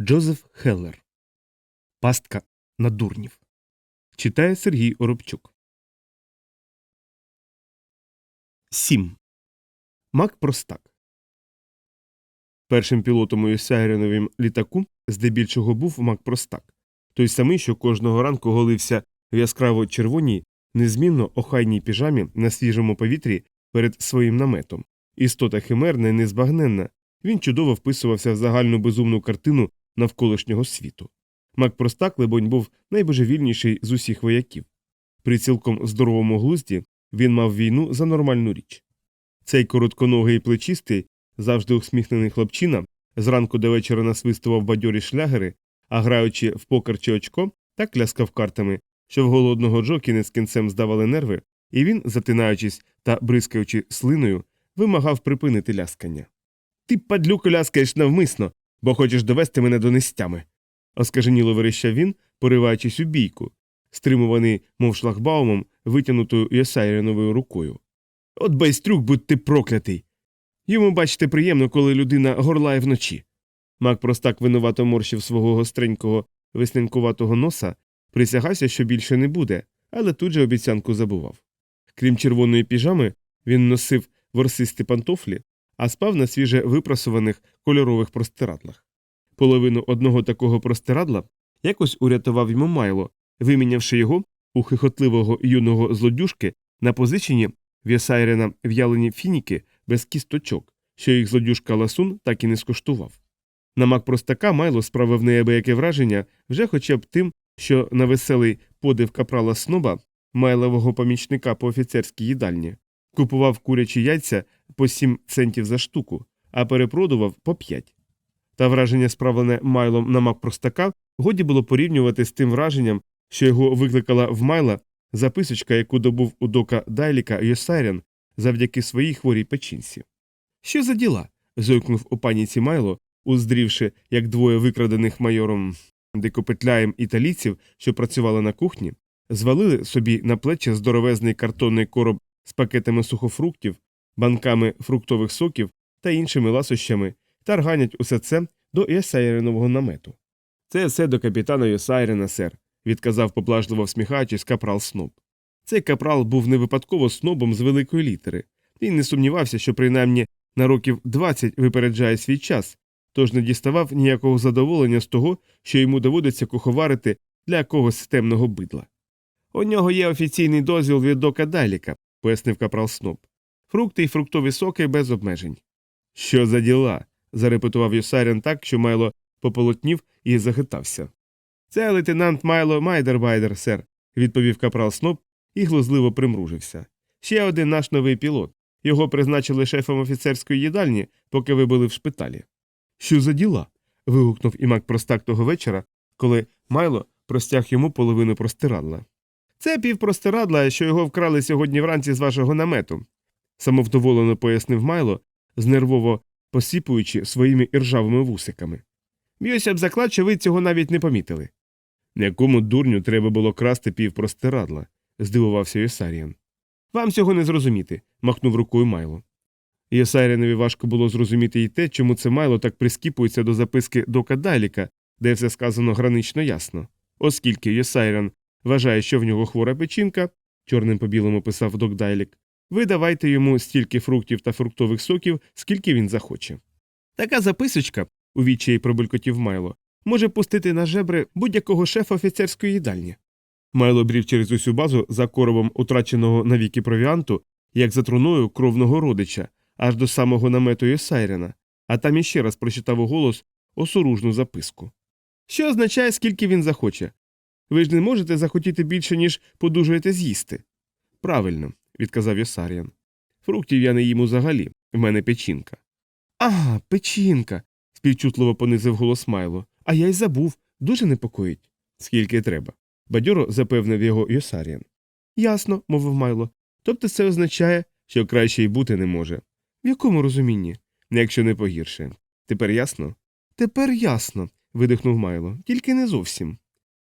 Джозеф Хеллер. Пастка на дурнів. Читає Сергій Оробчук. 7. Мак Простак. Першим пілотом у Сяйреновім літаку здебільшого був Мак Простак. Той самий, що кожного ранку голився в яскраво червоній, незмінно охайній піжамі на свіжому повітрі перед своїм наметом. Істота химерна і незбагненна, він чудово вписувався в загальну безумну картину навколишнього світу. Мак Простак, либонь, був найбожевільніший з усіх вояків. При цілком здоровому глузді він мав війну за нормальну річ. Цей коротконогий плечистий, завжди усміхнений хлопчина, зранку до вечора насвистував бадьорі шлягери, а граючи в покер чи очко, так ляскав картами, що в голодного Джо кінець кінцем здавали нерви, і він, затинаючись та бризкаючи слиною, вимагав припинити ляскання. Ти, падлюко, ляскаєш навмисно, бо хочеш довести мене до нестями. оскаженіло верещав він, пориваючись у бійку, стримуваний, мов шлагбаумом, витягнутою Ясайреновою рукою. От байстрюк, будь ти проклятий. Йому, бачите, приємно, коли людина горлає вночі. Мак простак винувато морщив свого гостренького веснянкуватого носа, присягався, що більше не буде, але тут же обіцянку забував. Крім червоної піжами, він носив ворсисті пантофлі, а спав на свіже випрасуваних кольорових простирадлах. Половину одного такого простирадла якось урятував йому майло, вимінявши його у хихотливого юного злодюшки на позичені В'ясайрена в'ялені фініки без кісточок, що їх злодюшка ласун так і не скуштував. На мак простака майло справив неабияке враження вже хоча б тим, що на веселий подив капрала сноба, майлового помічника по офіцерській їдальні, купував курячі яйця по 7 центів за штуку, а перепродував по 5. Та враження, справлене майлом на мак простака, годі було порівнювати з тим враженням, що його викликала в майла записочка, яку добув у дока Дайліка Йосайрен завдяки своїй хворій печінці. Що за діла? зойкнув у паніці Майло, уздрівши, як двоє викрадених майором дикопетляєм італійців, що працювали на кухні, звалили собі на плечі здоровезний картонний короб з пакетами сухофруктів, банками фруктових соків та іншими ласощами та рганять усе це до Єсайренового намету. Це все до капітана Йосайрена, сер, відказав поблажливо всміхаючись капрал Сноб. Цей капрал був не випадково снобом з великої літери. Він не сумнівався, що принаймні на років 20 випереджає свій час, тож не діставав ніякого задоволення з того, що йому доводиться куховарити для якогось темного бидла. У нього є офіційний дозвіл від дока Дайліка, пояснив капрал Сноб. Фрукти й фруктові соки без обмежень. Що за діла? зарепетував Йосарян так, що Майло пополотнів і захитався. Це лейтенант Майло Майдербайдер, сер, відповів капрал Сноб і глузливо примружився. Ще один наш новий пілот. Його призначили шефом офіцерської їдальні, поки ви були в шпиталі. Що за діла? вигукнув імак простак того вечора, коли Майло простяг йому половину простирадла. Це півпростирадла, що його вкрали сьогодні вранці з вашого намету, самовдоволено пояснив Майло, знервово посіпуючи своїми іржавими вусиками. Б'юся б заклад, що ви цього навіть не помітили. Якому дурню треба було красти півпростирадла, здивувався Єсаріан. Вам цього не зрозуміти, махнув рукою Майло. Єсаріанові важко було зрозуміти й те, чому це Майло так прискіпується до записки Дока Дайліка, де все сказано гранично ясно. Оскільки Єсайран вважає, що в нього хвора печінка, чорним по білому писав Док Дайлік, ви давайте йому стільки фруктів та фруктових соків, скільки він захоче. Така записочка, у відчаї пробулькотів Майло, може пустити на жебри будь-якого шефа офіцерської їдальні. Майло брів через усю базу за коробом утраченого навіки провіанту, як за труною кровного родича, аж до самого намету Єсайрена, а там іще раз прочитав у голос осоружну записку. Що означає, скільки він захоче? Ви ж не можете захотіти більше, ніж подужуєте з'їсти. Правильно, відказав Йосаріан. Фруктів я не їм взагалі, в мене печінка. Ага, печінка. співчутливо понизив голос Майло. А я й забув, дуже непокоїть. Скільки треба. Бадьоро запевнив його Йосаріан. Ясно, мовив Майло. Тобто це означає, що краще й бути не може. В якому розумінні? Якщо не погірше. Тепер ясно? Тепер ясно, видихнув Майло, тільки не зовсім.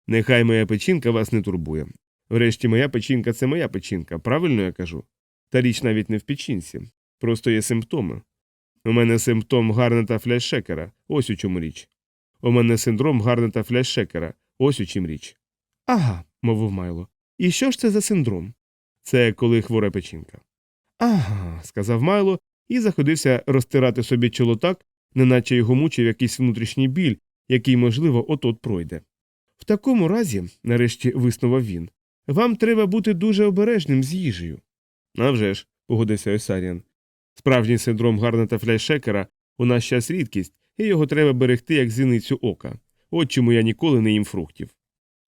Нехай моя печінка вас не турбує. Врешті, моя печінка це моя печінка, правильно я кажу? Та річ навіть не в печінці, просто є симптоми. У мене симптом Гарнета Фляшекера, ось у чому річ. У мене синдром Гарнета Фляшекера. Ось у чим річ. Ага, мовив Майло. І що ж це за синдром? Це коли хвора печінка. Ага, сказав Майло і заходився розтирати собі чоло так, неначе його мучив якийсь внутрішній біль, який, можливо, от-от пройде. В такому разі, нарешті виснував він, вам треба бути дуже обережним з їжею. «А ж», – погодився Осаріан. Справжній синдром Гарнета Фляйшекера у нас час рідкість, і його треба берегти як зіницю ока. От чому я ніколи не їм фруктів.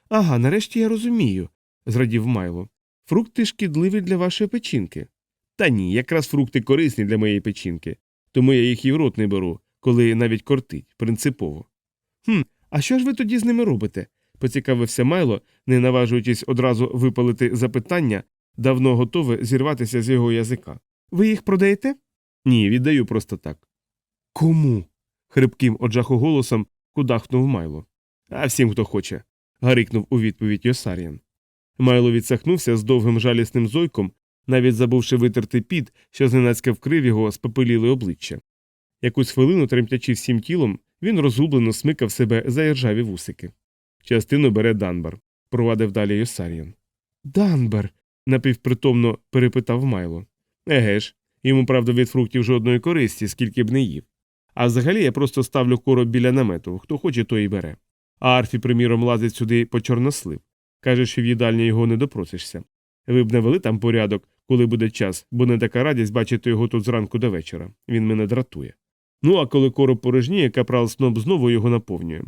Ага, нарешті я розумію, зрадів Майло. Фрукти шкідливі для вашої печінки. Та ні, якраз фрукти корисні для моєї печінки, тому я їх і в рот не беру, коли навіть кортить, принципово. Хм, а що ж ви тоді з ними робите? Поцікавився Майло, не наважуючись одразу випалити запитання, давно готове зірватися з його язика. Ви їх продаєте? Ні, віддаю просто так. Кому? хрипким од жаху голосом кудахнув Майло. А всім, хто хоче. гарикнув у відповідь Йосаріан. Майло відсахнувся з довгим жалісним зойком, навіть забувши витерти під, що зненацька вкрив його спопеліле обличчя. Якусь хвилину, тремтячи всім тілом, він розгублено смикав себе за іржаві вусики. Частину бере Данбар, провадив далі Йосаріан. Данбар. напівпритомно перепитав Майло. Еге ж, йому, правда, від фруктів жодної користі, скільки б не їв. А взагалі я просто ставлю короб біля намету, хто хоче, той і бере. А Арфі, приміром, лазить сюди по чорнослив. Каже, що в їдальні його не допросишся. Ви б навели там порядок, коли буде час, бо не така радість бачити його тут зранку до вечора. Він мене дратує. Ну а коли короб порожніє, капрал сноб знову його наповнює.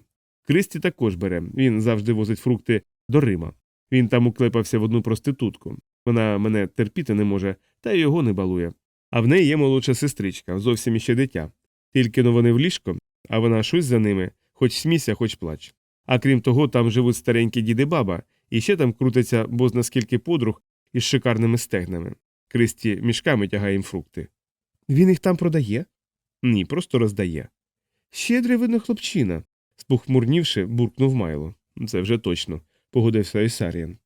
Кристі також бере, він завжди возить фрукти до Рима. Він там уклепався в одну проститутку. Вона мене терпіти не може, та й його не балує. А в неї є молодша сестричка, зовсім іще дитя. Тільки но вони в ліжко, а вона щось за ними, хоч смійся, хоч плач. А крім того, там живуть старенькі діди баба, і ще там крутиться бозна скільки подруг із шикарними стегнами. Кристі мішками тягає їм фрукти. Він їх там продає? Ні, просто роздає. Щедрий видно хлопчина, спохмурнівши, буркнув Майло. Це вже точно, погодився Ісаріан.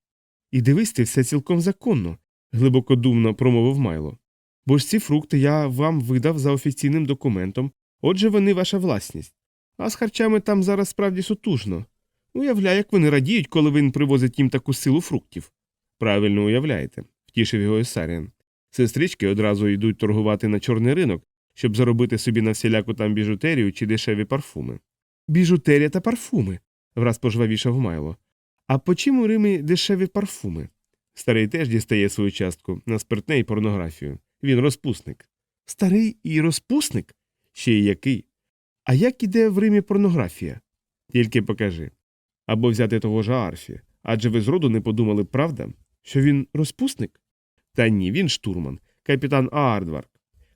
І дивись ти, все цілком законно, глибокодумно промовив Майло. Бо ж ці фрукти я вам видав за офіційним документом, отже, вони ваша власність. А з харчами там зараз справді сутужно. Уявляю, як вони радіють, коли він привозить їм таку силу фруктів. Правильно уявляєте, втішив його Ісаріан. Сестрички одразу йдуть торгувати на чорний ринок, щоб заробити собі на всіляку там біжутерію чи дешеві парфуми. Біжутерія та парфуми. враз пожвавішав Майло. А по чим у Римі дешеві парфуми? Старий теж дістає свою частку на спиртне і порнографію. Він розпусник. Старий і розпусник? Ще й який? А як іде в Римі порнографія? Тільки покажи. Або взяти того ж Арфі. Адже ви зроду не подумали, правда, що він розпусник? Та ні, він штурман, капітан Аардварк.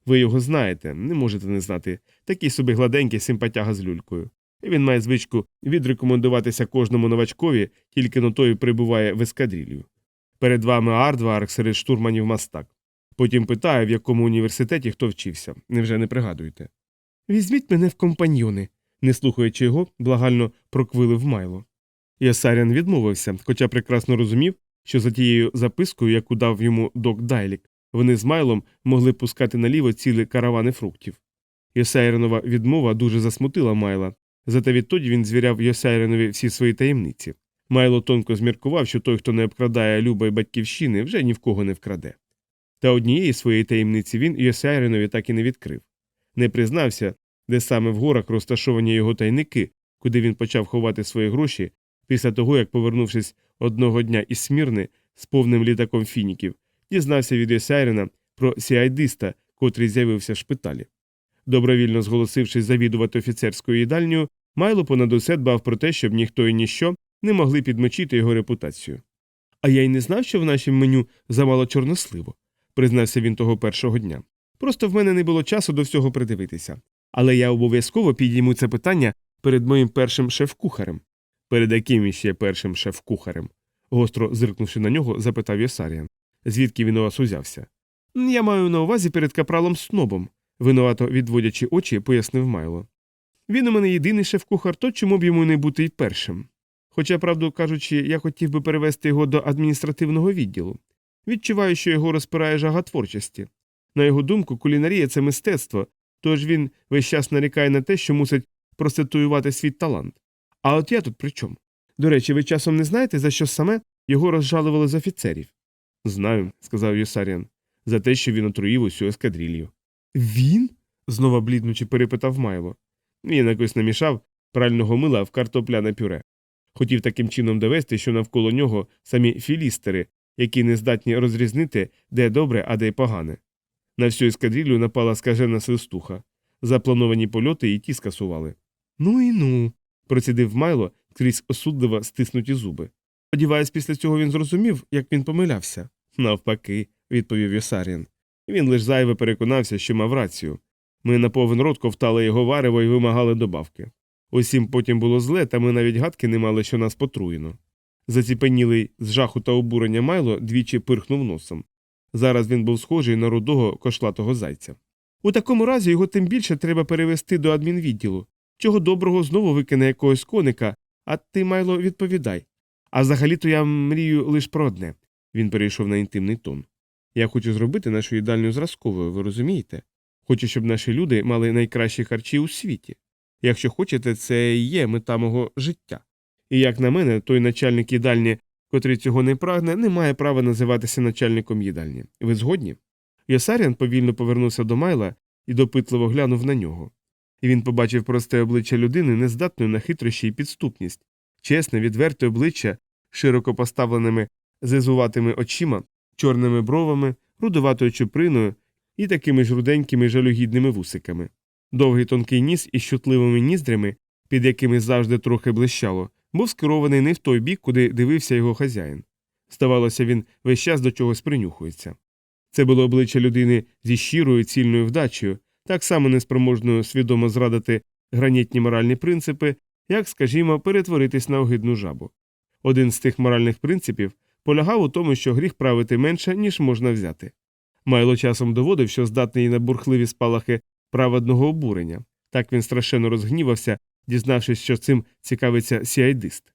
Ви його знаєте, не можете не знати. Такий собі гладенький симпатяга з люлькою. Він має звичку відрекомендуватися кожному новачкові, тільки но той прибуває в ескадрилью. Перед вами Аардварк серед штурманів мастак. Потім питає, в якому університеті хто вчився. Невже не пригадуєте? Візьміть мене в компаньйони, не слухаючи його, благально проквилив Майло. Ясарян відмовився, хоча прекрасно розумів, що за тією запискою, яку дав йому док Дайлік, вони з Майлом могли пускати наліво цілі каравани фруктів. Йосайренова відмова дуже засмутила Майла, зате відтоді він звіряв Йосайренові всі свої таємниці. Майло тонко зміркував, що той, хто не обкрадає люба й батьківщини, вже ні в кого не вкраде. Та однієї своєї таємниці він Йосайренові так і не відкрив. Не признався, де саме в горах розташовані його тайники, куди він почав ховати свої гроші після того, як, повернувшись одного дня із Смірни з повним літаком фініків, дізнався від Йосайрена про сіайдиста, котрий з'явився в шпиталі. Добровільно зголосившись завідувати офіцерською їдальнею, Майло понад усе дбав про те, щоб ніхто і ніщо не могли підмочити його репутацію. А я й не знав, що в нашому меню замало чорносливо, признався він того першого дня. Просто в мене не було часу до всього придивитися. Але я обов'язково підійму це питання перед моїм першим шеф-кухарем. Перед яким іще першим шеф-кухарем? гостро зиркнувши на нього, запитав Йосаріан. Звідки він у вас узявся? Я маю на увазі перед капралом снобом, винувато відводячи очі, пояснив Майло. Він у мене єдиний шеф-кухар, то чому б йому не бути й першим. Хоча, правду кажучи, я хотів би перевести його до адміністративного відділу. Відчуваю, що його розпирає жага творчості. На його думку, кулінарія це мистецтво, тож він весь час нарікає на те, що мусить проституювати свій талант. А от я тут при чому? До речі, ви часом не знаєте, за що саме його розжалували з офіцерів? Знаю, сказав Юсаріан, за те, що він отруїв усю ескадрилью. Він? знова бліднучи, перепитав Майло. Він якось намішав прального мила в картопляне пюре. Хотів таким чином довести, що навколо нього самі філістери, які не здатні розрізнити, де добре, а де погане. На всю ескадрилью напала скажена свистуха. Заплановані польоти і ті скасували. Ну і ну, процідив Майло крізь осудливо стиснуті зуби. Сподіваюсь, після цього він зрозумів, як він помилявся. Навпаки, відповів Йосарін. Він лише зайве переконався, що мав рацію. Ми на повен рот ковтали його варево і вимагали добавки. Усім потім було зле, та ми навіть гадки не мали, що нас потруєно. Заціпенілий з жаху та обурення Майло двічі пирхнув носом. Зараз він був схожий на рудого кошлатого зайця. У такому разі його тим більше треба перевести до адмінвідділу. Чого доброго знову викине якогось коника, а ти, Майло, відповідай. А взагалі-то я мрію лише про одне. Він перейшов на інтимний тон. Я хочу зробити нашу їдальню зразковою, ви розумієте? Хочу, щоб наші люди мали найкращі харчі у світі. Якщо хочете, це і є мета мого життя. І як на мене, той начальник їдальні, котрий цього не прагне, не має права називатися начальником їдальні. Ви згодні? Йосаріан повільно повернувся до Майла і допитливо глянув на нього. І він побачив просте обличчя людини, нездатної на хитрощі і підступність, чесне, відверте обличчя, широко поставленими зизуватими очима, чорними бровами, рудуватою чуприною і такими ж руденькими жалюгідними вусиками. Довгий тонкий ніс із чутливими ніздрями, під якими завжди трохи блищало, був скерований не в той бік, куди дивився його хазяїн. Здавалося, він весь час до чогось принюхується. Це було обличчя людини зі щирою цільною вдачею, так само неспроможною свідомо зрадити гранітні моральні принципи, як, скажімо, перетворитись на огидну жабу. Один з тих моральних принципів полягав у тому, що гріх правити менше, ніж можна взяти. Майло часом доводив, що здатний на бурхливі спалахи праведного обурення. Так він страшенно розгнівався, дізнавшись, що цим цікавиться сіайдист.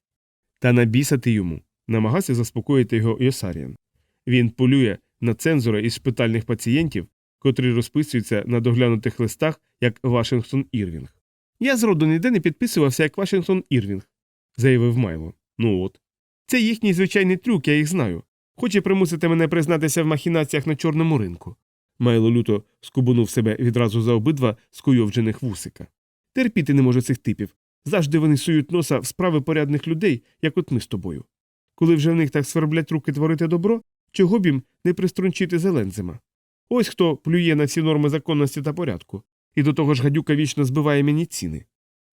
Та набісати йому, намагався заспокоїти його Йосаріан. Він полює на цензора із шпитальних пацієнтів, котрі розписуються на доглянутих листах, як Вашингтон Ірвінг. Я зроду ніде не підписувався як Вашингтон Ірвінг, заявив Майло. Ну от. Це їхній звичайний трюк, я їх знаю. Хоче примусити мене признатися в махінаціях на чорному ринку. Майло люто скубунув себе відразу за обидва скуйовджених вусика. Терпіти не можу цих типів. Завжди вони сують носа в справи порядних людей, як от ми з тобою. Коли вже в них так сверблять руки творити добро, чого б їм не приструнчити зеленцема? Ось хто плює на всі норми законності та порядку, і до того ж гадюка вічно збиває мені ціни.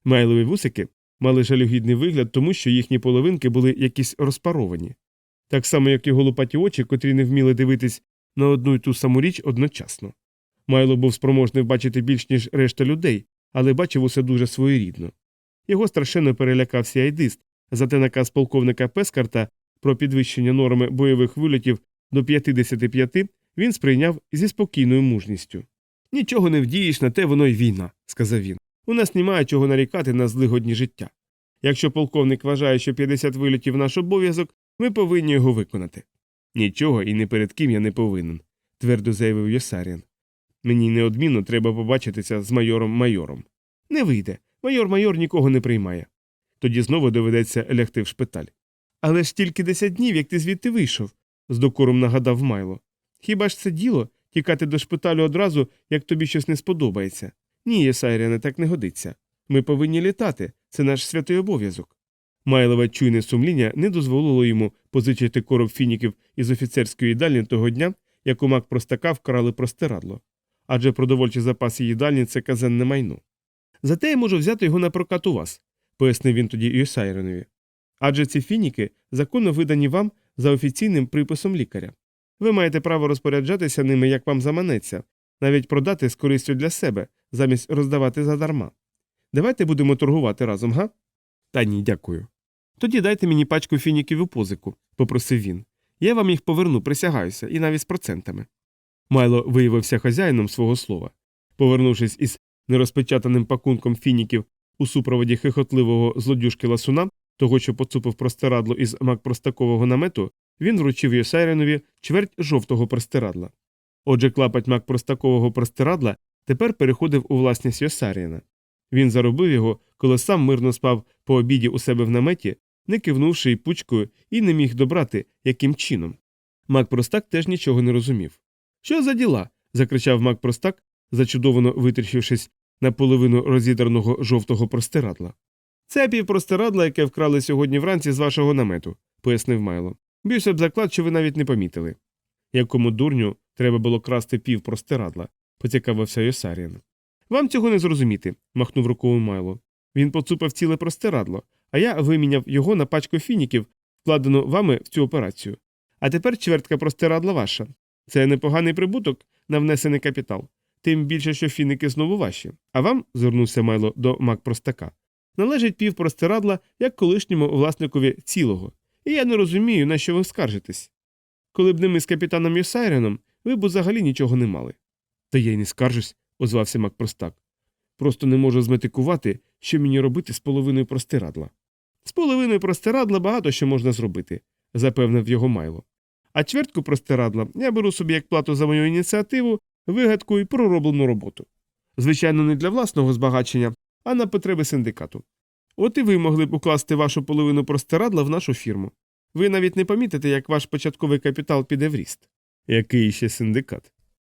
Майлові вусики мали жалюгідний вигляд, тому що їхні половинки були якісь розпаровані, так само, як і голупаті очі, котрі не вміли дивитись на одну й ту саму річ одночасно. Майло був спроможний бачити більш ніж решта людей, але бачив усе дуже своєрідно. Його страшенно перелякав сіайдист, зате наказ полковника Пескарта про підвищення норми бойових вильотів до 55 він сприйняв зі спокійною мужністю. Нічого не вдієш на те, воно й війна, сказав він. У нас немає чого нарікати на злигодні життя. Якщо полковник вважає, що 50 вильотів наш обов'язок, ми повинні його виконати. Нічого і не перед ким я не повинен, твердо заявив Йосаріан. Мені неодмінно треба побачитися з майором майором. Не вийде. Майор майор нікого не приймає. Тоді знову доведеться лягти в шпиталь. Але ж тільки десять днів, як ти звідти вийшов, з докором нагадав Майло. Хіба ж це діло тікати до шпиталю одразу, як тобі щось не сподобається? Ні, Єсайряне, так не годиться. Ми повинні літати, це наш святий обов'язок. Майлове чуйне сумління не дозволило йому позичити короб фініків із офіцерської їдальні того дня, як у мак простака вкрали простирадло. Адже продовольчі запаси їдальні це казенне майно. Зате я можу взяти його на прокат у вас, пояснив він тоді Юсайронові. Адже ці фініки законно видані вам за офіційним приписом лікаря. Ви маєте право розпоряджатися ними, як вам заманеться, навіть продати з користю для себе, замість роздавати задарма. Давайте будемо торгувати разом, га? Та ні, дякую. Тоді дайте мені пачку фініків у позику, попросив він. Я вам їх поверну, присягаюся, і навіть з процентами. Майло виявився хазяїном свого слова. Повернувшись із нерозпечатаним пакунком фініків у супроводі хихотливого злодюжки ласуна, того, що поцупив простирадло із макпростакового намету, він вручив Йосайренові чверть жовтого простирадла. Отже, клапать макпростакового простирадла тепер переходив у власність Йосаріна. Він заробив його, коли сам мирно спав по обіді у себе в наметі, не кивнувши й пучкою, і не міг добрати, яким чином. Мак Простак теж нічого не розумів. Що за діла? закричав Мак Простак, зачудовано витріщившись на половину розідраного жовтого простирадла. Це півпростирадла, яке вкрали сьогодні вранці з вашого намету, пояснив Майло. Б'юся б заклад, що ви навіть не помітили. Якому дурню треба було красти півпростирадла, поцікавився Йосаріан. Вам цього не зрозуміти, махнув рукою Майло. Він поцупив ціле простирадло, а я виміняв його на пачку фініків, вкладену вами в цю операцію. А тепер чвертка простирадла ваша. Це непоганий прибуток на внесений капітал. Тим більше, що фіники знову ваші. А вам, звернувся Майло до мак простака, належить пів простирадла як колишньому власникові цілого. І я не розумію, на що ви скаржитесь. Коли б не ми з капітаном Йосайреном, ви б взагалі нічого не мали. Та я й не скаржусь, озвався мак простак. Просто не можу зметикувати, що мені робити з половиною простирадла. З половиною простирадла багато що можна зробити, запевнив його Майло. А чвертку простирадла я беру собі як плату за мою ініціативу, вигадку і пророблену роботу. Звичайно, не для власного збагачення, а на потреби синдикату. От і ви могли б укласти вашу половину простирадла в нашу фірму. Ви навіть не помітите, як ваш початковий капітал піде в ріст. Який ще синдикат?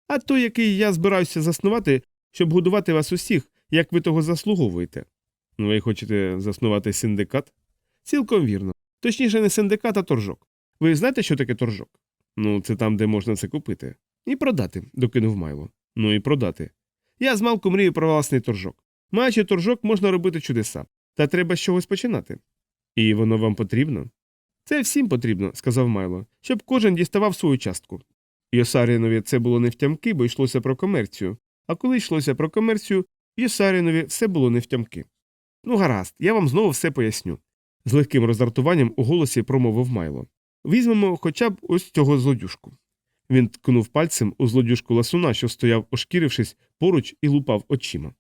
А той, який я збираюся заснувати, щоб годувати вас усіх, як ви того заслуговуєте. Ви хочете заснувати синдикат? Цілком вірно. Точніше, не синдикат, а торжок. Ви знаєте, що таке торжок? Ну, це там, де можна це купити. І продати, докинув Майло. Ну і продати. Я з малку мрію про власний торжок. Маючи торжок, можна робити чудеса, та треба з чогось починати. І воно вам потрібно? Це всім потрібно, сказав Майло, щоб кожен діставав свою частку. Йосарінові це було не втямки, бо йшлося про комерцію, а коли йшлося про комерцію, Йосарінові все було не втямки. Ну, гаразд, я вам знову все поясню. З легким роздратуванням у голосі промовив Майло. Візьмемо хоча б ось цього злодюшку. Він ткнув пальцем у злодюшку ласуна, що стояв, ошкірившись поруч і лупав очима.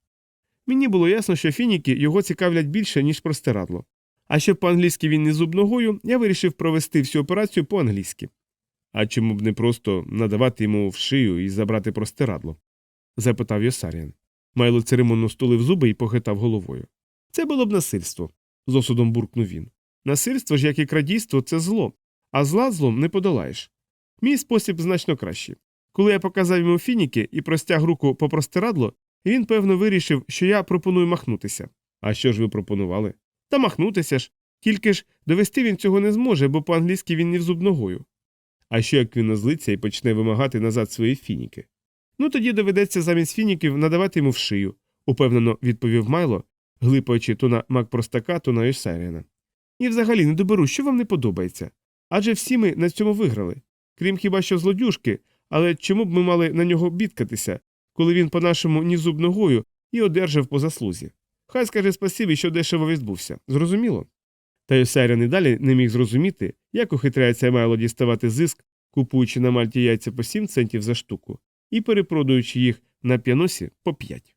Мені було ясно, що фініки його цікавлять більше, ніж простирадло. А щоб по-англійськи він не зуб ногою, я вирішив провести всю операцію по-англійськи. А чому б не просто надавати йому в шию і забрати простирадло? Запитав Йосаріан. Майло церемонно стулив зуби і похитав головою. Це було б насильство, з осудом буркнув він. Насильство ж, як і крадійство, це зло, а зла злом не подолаєш. Мій спосіб значно кращий. Коли я показав йому фініки і простяг руку по простирадло, він, певно, вирішив, що я пропоную махнутися. А що ж ви пропонували? Та махнутися ж. Тільки ж довести він цього не зможе, бо по-англійськи він не в зуб ногою. А що як він озлиться і почне вимагати назад свої фініки? Ну тоді доведеться замість фініків надавати йому в шию, упевнено відповів Майло, глипаючи то на мак простака, то на Йосаріана. І взагалі не доберу, що вам не подобається. Адже всі ми на цьому виграли. Крім хіба що злодюжки, але чому б ми мали на нього бідкатися, коли він по нашому ні зуб ногою і одержав по заслузі? Хай скаже спасибі, що дешево відбувся. Зрозуміло? Та Йосаріан і далі не міг зрозуміти, як ухитряється Майло діставати зиск, купуючи на мальті яйця по 7 центів за штуку і перепродаючи їх на п'яносі по 5.